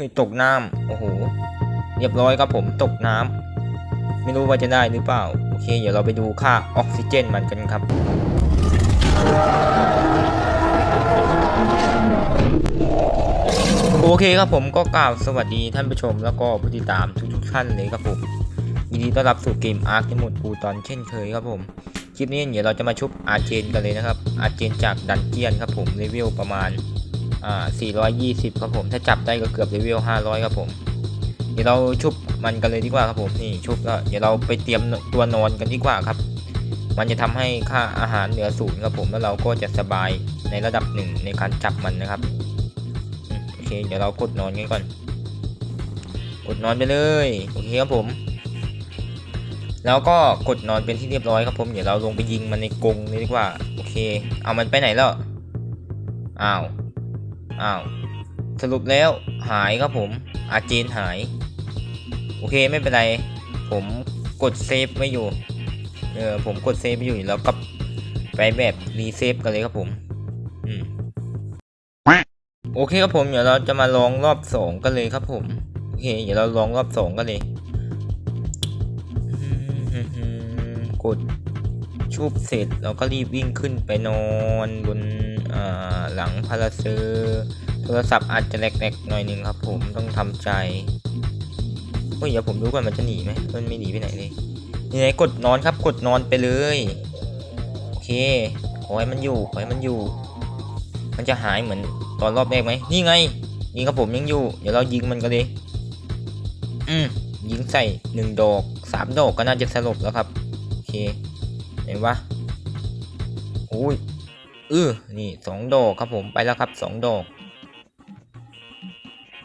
เฮ้ยตกน้ำโอ้โหเรียบร้อยครับผมตกน้ำไม่รู้ว่าจะได้หรือเปล่าโอเค เดี๋ยวเราไปดูค่าออกซิเจนมันกันครับ โอเคครับผมก็กล่าวสวัสดีท่านผู้ชมแล้วก็ผู้ติดตามทุกๆท่านเลยครับผมยินดีต้อนรับสู่เกมอาร์คในหมวดปูตอนเช่นเคยครับผมคลิปนี้เดี๋ยวเราจะมาชุบอาร์เจนกันเลยนะครับอาร์เจนจากดันเจียนครับผมเลเวลประมาณ อ่า420 ครับผม ถ้าจับได้ก็เกือบเลเวล500 ครับผม เดี๋ยวเราชุบมันกันเลยดีกว่าครับผม นี่ชุบแล้วเดี๋ยวเราไปเตรียมตัวนอนกันดีกว่าครับ มันจะทำให้ค่าอาหารเหลือศูนย์ครับผม แล้วเราก็จะสบายในระดับหนึ่งในการจับมันนะครับ โอเค เดี๋ยวเรากดนอนกันก่อน กดนอนไปเลย โอเคครับผมแล้วก็กดนอนเป็นที่เรียบร้อยครับผม เดี๋ยวเราลงไปยิงมันในกรงเลยดีกว่า โอเค เอามันไปไหนแล้ว อ้าว อ้าวสรุปแล้วหายครับผม อาเจนหาย โอเคไม่เป็นไร ผมกดเซฟไว้อยู่ เออผมกดเซฟไว้อยู่แล้วก็ไปแบบรีเซฟกันเลยครับผมอืมโอเคครับผมเดี๋ยวเราจะมาลองรอบสองกันเลยครับผมโอเคเดี๋ยวเราลองรอบสองกันเลยกดชุบเสร็จเราก็รีบวิ่งขึ้นไปนอนบน หลังพาราเซอร์โทรศัพท์อาจจะแหลกๆหน่อยหนึ่งครับ ผมต้องทำใจเฮ้ยเดี๋ยวผมดูก่อนมันจะหนีไหมมันไม่หนีไปไหนเลยนี่ไงกดนอนครับกดนอนไปเลยโอเคขอให้มันอยู่ขอให้มันอยู่ มันจะหายเหมือนตอนรอบแรกไหมนี่ไงยิงครับผมยังอยู่ เดี๋ยวเรายิงมันกันเลยอืมยิงใส่หนึ่งดอกสามดอกก็น่าจะสลบแล้วครับโอเคไหนวะโอ้ย เออนี่สองดอกครับผมไปแล้วครับสองดอก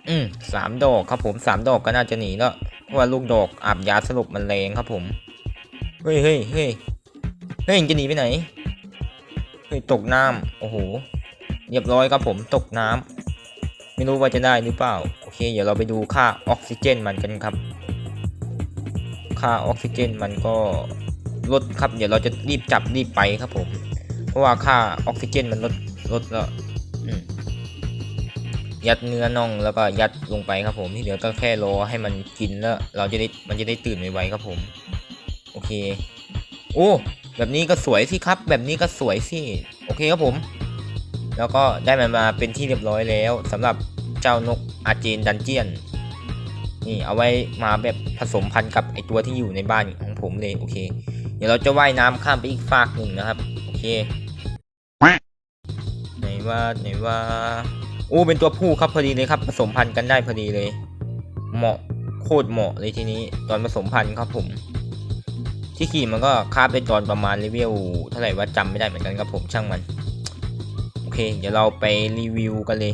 อืมสามดอกครับผมสามดอกก็น่าจะหนีแล้วเพราะว่าลูกดอกอาบยาสลบมันแรงครับผมเฮ้ยเฮ้ยเฮ้ยเฮ้ยจะหนีไปไหนเฮ้ยตกน้ำโอ้โหเรียบร้อยครับผมตกน้ำไม่รู้ว่าจะได้หรือเปล่าโอเค เดี๋ยวเราไปดูค่าออกซิเจนมันกันครับค่าออกซิเจนมันก็ลดครับ เดี๋ยวเราจะรีบจับรีบไปครับผม เพราะว่าค่าออกซิเจนมันลดลดแล้วยัดเนื้อน่องแล้วก็ยัดลงไปครับผมที่เหลือก็แค่รอให้มันกินแล้วเราจะได้มันจะได้ตื่นไวๆครับผม โอเค โอ้แบบนี้ก็สวยสิครับ แบบนี้ก็สวยสิโอเคครับผม แล้วก็ได้มันมาเป็นที่เรียบร้อยแล้วสำหรับเจ้านกอาเจนดันเจียน นี่เอาไว้มาแบบผสมพันธุ์กับไอตัวที่อยู่ในบ้านของผมเลยโอเค เดี๋ยวเราจะว่ายน้ำข้ามไปอีกฟากหนึ่งนะครับ เคไหนว่าไหนว่าโอ้เป็นตัวผู้ครับพอดีเลยครับ ผสมพันธุ์กันได้พอดีเลย เหมาะโคตรเหมาะเลยทีนี้ ตอนผสมพันธุ์ครับผม ที่ขี่มันก็คาบไปตอนประมาณเลเวลเท่าไหร่ว่าจำไม่ได้เหมือนกันครับผมช่างมัน โอเค เดี๋ยวเราไปรีวิวกันเลย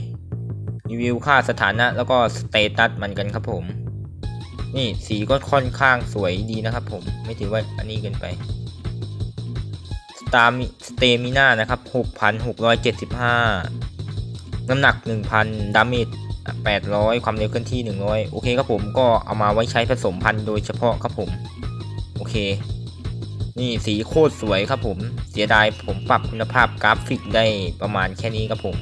รีวิวค่าสถานะแล้วก็สเตตัสมันกันครับผม นี่สีก็ค่อนข้างสวยดีนะครับผมไม่ถือว่าอันนี้เกินไปส ตามสเตมิน่านะครับ 6,675 น้ำหนัก 1,000 ดาเมจ800 ความเร็วเคลื่อนที่ 100 โอเคครับผมก็เอามาไว้ใช้ผสมพันธุ์โดยเฉพาะครับผม โอเค นี่สีโคตรสวยครับผม เสียดายผมปรับคุณภาพกราฟิกได้ประมาณแค่นี้ครับผม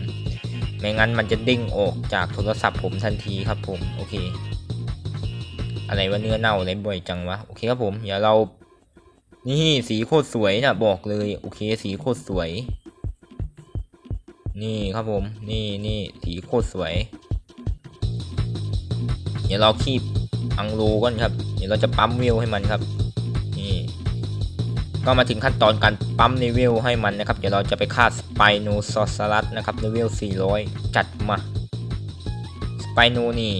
ไม่งั้นมันจะเด้งออกจากโทรศัพท์ผมทันทีครับผม โอเค อะไรว่าเนื้อเน่าอะไรบ่อยจังวะ โอเคครับผม เดี๋ยวเรา นี่สีโคตรสวยนะบอกเลยโอเคสีโคตรสวย นี่ครับผมนี่นี่สีโคตรสวย เดี๋ยวเราคีบอังโลก่อนครับ เดี๋ยวเราจะปั๊มเวลให้มันครับนี่ก็มาถึงขั้นตอนการปั๊มเลเวลให้มันนะครับ เดี๋ยวเราจะไปฆ่าสไปโนซอสลัสนะครับเลเวล400 จัดมาสไปโนนี่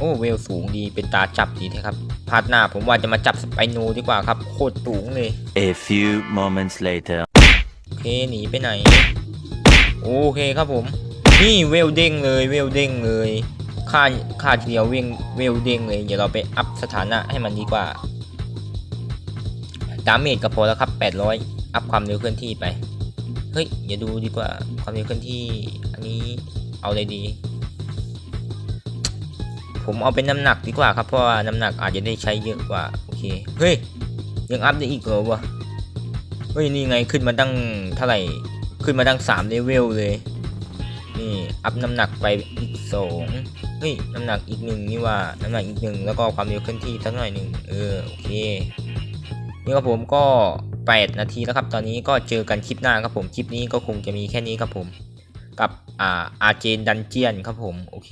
โอ้เวลสูงดีเป็นตาจับดีนะครับพาร์ทหน้าผมว่าจะมาจับสไปโนดีกว่าครับ โคตรสูงเลย A few moments later. โอเคหนีไปไหน โอเคครับผม นี่เวลเด้งเลยเวลเด้งเลยค่าค่าทีเดียวเวงเวลเด้งเลย เดี๋ยวเราไปอัพสถานะให้มันดีกว่าดาเมจก็พอแล้วครับ 800 อัพความเร็วเคลื่อนที่ไป เฮ้ยอย่าดูดีกว่าความเร็วเคลื่อนที่ อันนี้เอาเลยดี ผมเอาเป็นน้ำหนักดีกว่าครับเพราะว่าน้ำหนักอาจจะได้ใช้เยอะกว่าโอเคเฮ้ยยังอัพได้อีกเหรอวะเฮ้ยนี่ไงขึ้นมาตั้งเท่าไหร่ขึ้นมาตั้งสามเลเวลเลยนี่อัพน้ำหนักไปอีกสองเฮ้ยน้ำหนักอีกหนึ่งนี่ว่าน้ำหนักอีกหนึ่งแล้วก็ความเร็วเคลื่อนที่สักหน่อยหนึ่งเออโอเคนี่ครับผมก็ 8 นาทีแล้วครับ ตอนนี้ก็เจอกันคลิปหน้าครับผมคลิปนี้ก็คงจะมีแค่นี้ครับผม กับอ่าอาเจนดันเจียนครับผมโอเค